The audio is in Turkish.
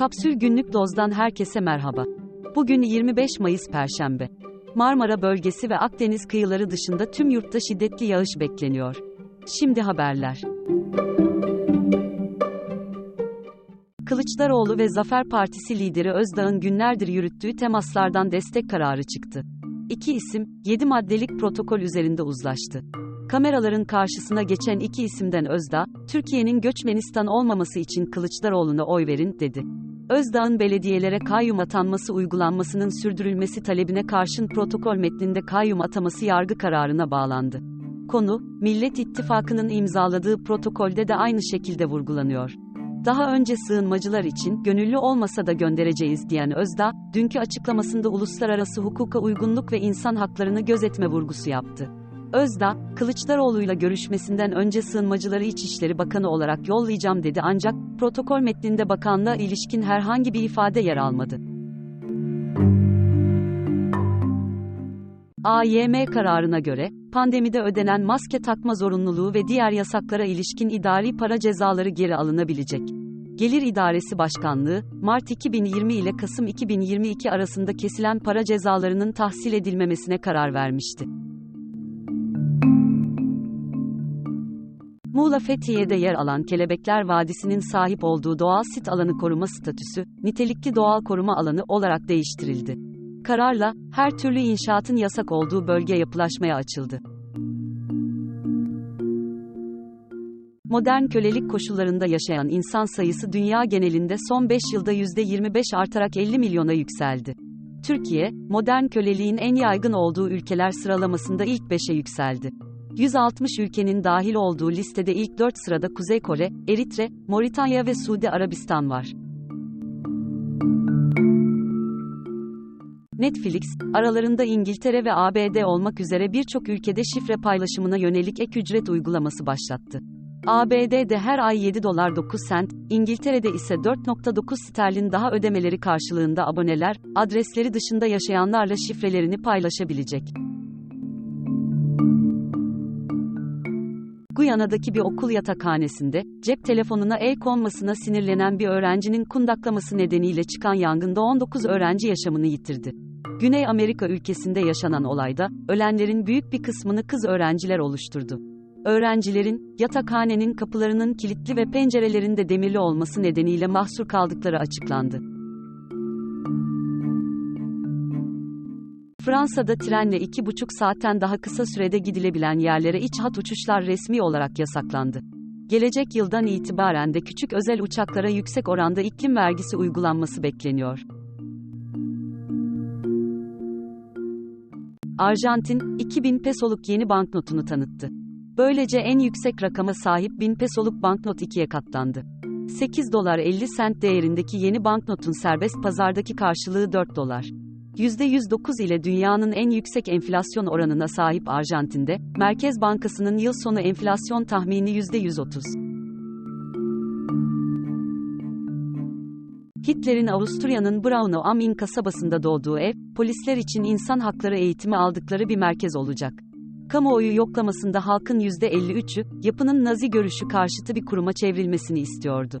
Kapsül Günlük Doz'dan herkese merhaba. Bugün 25 Mayıs Perşembe. Marmara bölgesi ve Akdeniz kıyıları dışında tüm yurtta şiddetli yağış bekleniyor. Şimdi haberler. Kılıçdaroğlu ve Zafer Partisi lideri Özdağ'ın günlerdir yürüttüğü temaslardan destek kararı çıktı. İki isim, 7 maddelik protokol üzerinde uzlaştı. Kameraların karşısına geçen iki isimden Özdağ, Türkiye'nin göçmenistan olmaması için Kılıçdaroğlu'na oy verin, dedi. Özdağ'ın belediyelere kayyum atanması uygulanmasının sürdürülmesi talebine karşın protokol metninde kayyum ataması yargı kararına bağlandı. Konu, Millet İttifakı'nın imzaladığı protokolde de aynı şekilde vurgulanıyor. Daha önce sığınmacılar için gönüllü olmasa da göndereceğiz diyen Özdağ, dünkü açıklamasında uluslararası hukuka uygunluk ve insan haklarını gözetme vurgusu yaptı. Özdağ, Kılıçdaroğlu'yla görüşmesinden önce sığınmacıları İçişleri Bakanı olarak yollayacağım dedi ancak, protokol metninde bakanlığa ilişkin herhangi bir ifade yer almadı. AYM kararına göre, pandemide ödenen maske takma zorunluluğu ve diğer yasaklara ilişkin idari para cezaları geri alınabilecek. Gelir İdaresi Başkanlığı, Mart 2020 ile Kasım 2022 arasında kesilen para cezalarının tahsil edilmemesine karar vermişti. Muğla Fethiye'de yer alan Kelebekler Vadisi'nin sahip olduğu doğal sit alanı koruma statüsü, nitelikli doğal koruma alanı olarak değiştirildi. Kararla, her türlü inşaatın yasak olduğu bölge yapılaşmaya açıldı. Modern kölelik koşullarında yaşayan insan sayısı dünya genelinde son 5 yılda %25 artarak 50 milyona yükseldi. Türkiye, modern köleliğin en yaygın olduğu ülkeler sıralamasında ilk 5'e yükseldi. 160 ülkenin dahil olduğu listede ilk 4 sırada Kuzey Kore, Eritre, Moritanya ve Suudi Arabistan var. Netflix, aralarında İngiltere ve ABD olmak üzere birçok ülkede şifre paylaşımına yönelik ek ücret uygulaması başlattı. ABD'de her ay 7 dolar 9 sent, İngiltere'de ise 4.9 sterlin daha ödemeleri karşılığında aboneler, adresleri dışında yaşayanlarla şifrelerini paylaşabilecek. Guyana'daki bir okul yatakhanesinde, cep telefonuna el konmasına sinirlenen bir öğrencinin kundaklaması nedeniyle çıkan yangında 19 öğrenci yaşamını yitirdi. Güney Amerika ülkesinde yaşanan olayda, ölenlerin büyük bir kısmını kız öğrenciler oluşturdu. Öğrencilerin, yatakhanenin kapılarının kilitli ve pencerelerinde demirli olması nedeniyle mahsur kaldıkları açıklandı. Fransa'da trenle iki buçuk saatten daha kısa sürede gidilebilen yerlere iç hat uçuşlar resmi olarak yasaklandı. Gelecek yıldan itibaren de küçük özel uçaklara yüksek oranda iklim vergisi uygulanması bekleniyor. Arjantin, 2000 pesoluk yeni banknotunu tanıttı. Böylece en yüksek rakama sahip 1000 pesoluk banknot ikiye katlandı. 8 dolar 50 sent değerindeki yeni banknotun serbest pazardaki karşılığı 4 dolar. %109 ile dünyanın en yüksek enflasyon oranına sahip Arjantin'de, Merkez Bankası'nın yıl sonu enflasyon tahmini %130. Hitler'in Avusturya'nın Braunau am Inn kasabasında doğduğu ev, polisler için insan hakları eğitimi aldıkları bir merkez olacak. Kamuoyu yoklamasında halkın %53'ü, yapının Nazi görüşü karşıtı bir kuruma çevrilmesini istiyordu.